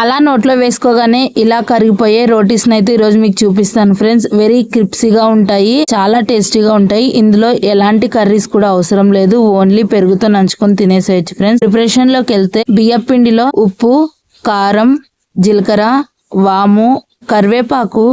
అలా నోట్లో వేసుకోగానే ఇలా కరిగిపోయే రోటీస్ అయితే ఈరోజు మీకు చూపిస్తాను ఫ్రెండ్స్. వెరీ క్రిప్సీగా ఉంటాయి చాలా టేస్టీగా ఉంటాయి. ఇందులో ఎలాంటి కర్రీస్ కూడా అవసరం లేదు. ఓన్లీ పెరుగుతో నంచుకొని తినేసేయచ్చు ఫ్రెండ్స్. ప్రిపరేషన్లోకి వెళ్తే బియ్యం పిండిలో ఉప్పు కారం జీలకర్ర వాము కరివేపాకు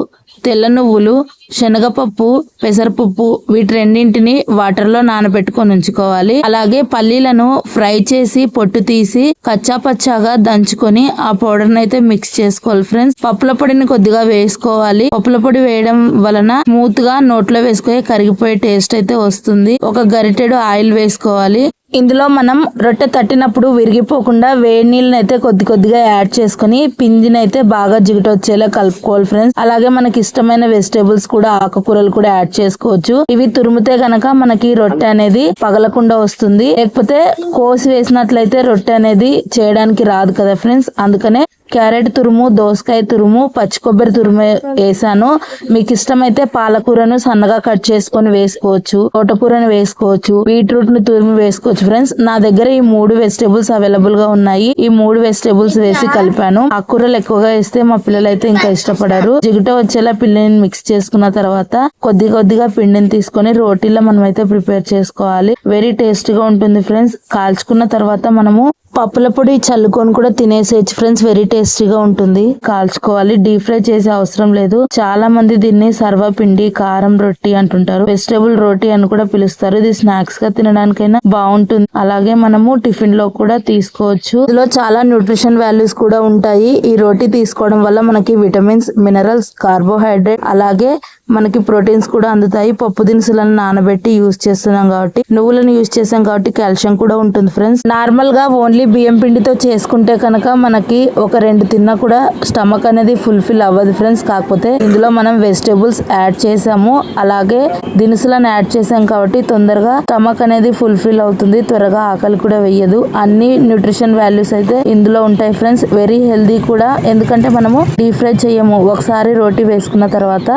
తెల్ల నువ్వులు శనగపప్పు పెసరపప్పు వీటి రెండింటిని వాటర్లో నానబెట్టుకొని ఉంచుకోవాలి. అలాగే పల్లీలను ఫ్రై చేసి పొట్టు తీసి కచ్చా పచ్చాగా దంచుకొని ఆ పౌడర్ అయితే మిక్స్ చేసుకోవాలి ఫ్రెండ్స్ పప్పుల పొడిని కొద్దిగా వేసుకోవాలి. పప్పుల పొడి వేయడం వలన స్మూత్గా నోట్లో వేసుకొని కరిగిపోయే టేస్ట్ అయితే వస్తుంది. ఒక గరిటెడు ఆయిల్ వేసుకోవాలి. ఇందులో మనం రొట్టె తట్టినప్పుడు విరిగిపోకుండా వేడి నీళ్ళని అయితే కొద్ది కొద్దిగా యాడ్ చేసుకుని పిండిని అయితే బాగా జిగట వచ్చేలా కలుపుకోవాలి ఫ్రెండ్స్ అలాగే మనకి ఇష్టమైన వెజిటేబుల్స్ కూడా ఆకుకూరలు కూడా యాడ్ చేసుకోవచ్చు. ఇవి తురిమితే గనక మనకి రొట్టె అనేది పగలకుండా వస్తుంది. లేకపోతే కోసి వేసినట్లయితే రొట్టె అనేది చేయడానికి రాదు కదా ఫ్రెండ్స్ అందుకనే క్యారెట్ తురుము దోసకాయ తురుము పచ్చి కొబ్బరి తురుము వేసాను. మీకు ఇష్టమైతే పాలకూరను సన్నగా కట్ చేసుకొని వేసుకోవచ్చు తోటకూరను వేసుకోవచ్చు బీట్రూట్ను తురుము వేసుకోవచ్చు. ఫ్రెండ్స్ నా దగ్గర ఈ మూడు వెజిటేబుల్స్ అవైలబుల్గా ఉన్నాయి. ఈ మూడు వెజిటేబుల్స్ వేసి కలిపాను. ఆకుకూరలు ఎక్కువగా వేస్తే మా పిల్లలు అయితే ఇంకా ఇష్టపడరు. జిగుట వచ్చేలా పిల్లిని మిక్స్ చేసుకున్న తర్వాత కొద్ది కొద్దిగా పిండిని తీసుకొని రోటీలో మనం అయితే ప్రిపేర్ చేసుకోవాలి. వెరీ టేస్ట్గా ఉంటుంది ఫ్రెండ్స్. కాల్చుకున్న తర్వాత మనము పప్పుల పొడి చల్లుకొని కూడా తినేసేయచ్చు ఫ్రెండ్స్. వెరీ టేస్టీగా ఉంటుంది. కాల్చుకోవాలి. డీప్ ఫ్రై చేసే అవసరం లేదు. చాలా మంది దీన్ని సర్వపిండి కారం రొట్టి అంటుంటారు. వెజిటేబుల్ రొట్టి అని కూడా పిలుస్తారు. ఇది స్నాక్స్గా తినడానికైనా బాగుంటుంది. అలాగే మనము టిఫిన్లో కూడా తీసుకోవచ్చు. ఇందులో చాలా న్యూట్రిషన్ వాల్యూస్ కూడా ఉంటాయి. ఈ రోటీ తీసుకోవడం వల్ల మనకి విటమిన్స్ మినరల్స్ కార్బోహైడ్రేట్ అలాగే మనకి ప్రోటీన్స్ కూడా అందుతాయి. పప్పు దినుసులను నానబెట్టి యూజ్ చేస్తున్నాం కాబట్టి నువ్వులను యూజ్ చేసాం కాబట్టి కాల్షియం కూడా ఉంటుంది ఫ్రెండ్స్. నార్మల్గా ఓన్లీ బియ్యం పిండితో చేసుకుంటే కనుక మనకి ఒక రెండు తిన్నా కూడా స్టమక్ అనేది ఫుల్ఫిల్ అవ్వదు ఫ్రెండ్స్. కాకపోతే ఇందులో మనం వెజిటేబుల్స్ యాడ్ చేసాము. అలాగే దినుసులను యాడ్ చేసాం కాబట్టి తొందరగా స్టమక్ అనేది ఫుల్ఫిల్ అవుతుంది. త్వరగా ఆకలి కూడా వేయదు. అన్ని న్యూట్రిషన్ వాల్యూస్ అయితే ఇందులో ఉంటాయి ఫ్రెండ్స్. వెరీ హెల్దీ కూడా. ఎందుకంటే మనము డీప్ ఫ్రై చేయము. ఒకసారి రోటీ వేసుకున్న తర్వాత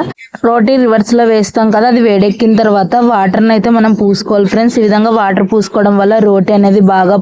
రోటీ రివర్స్లో వేస్తాం కదా అది వేడెక్కిన తర్వాత వాటర్ అయితే మనం పూసుకోవాలి. ఫ్రెండ్స్ ఈ విధంగా వాటర్ పూసుకోవడం వల్ల రోటీ అనేది బాగా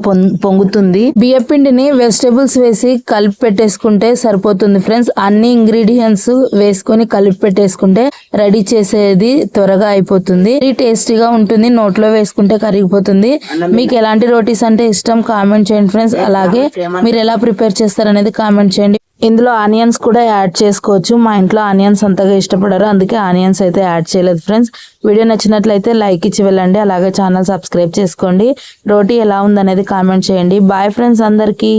పొంగుతుంది. బియ్య పిండిని వెజిటేబుల్స్ వేసి కలిపి పెట్టేసుకుంటే సరిపోతుంది. ఫ్రెండ్స్ అన్ని ఇంగ్రీడియంట్స్ వేసుకొని కలిపి పెట్టేసుకుంటే రెడీ చేసేది త్వరగా అయిపోతుంది. టేస్టీగా ఉంటుంది. నోట్లో వేసుకుంటే కరిగిపోతుంది. మీకు ఎలాంటి రోటీస్ అంటే ఇష్టం కామెంట్ చేయండి. ఫ్రెండ్స్ అలాగే మీరు ఎలా ప్రిపేర్ చేస్తారనేది కామెంట్ చేయండి. ఇందులో ఆనియన్స్ కూడా యాడ్ చేసుకోవచ్చు. మా ఇంట్లో ఆనియన్స్ అంతగా ఇష్టపడరు. అందుకే ఆనియన్స్ అయితే యాడ్ చేయలేదు ఫ్రెండ్స్. వీడియో నచ్చినట్లయితే లైక్ ఇచ్చి వెళ్ళండి. అలాగే ఛానల్ సబ్స్క్రైబ్ చేసుకోండి. రోటీ ఎలా ఉందనేది కామెంట్ చేయండి. బాయ్ ఫ్రెండ్స్ అందరికీ.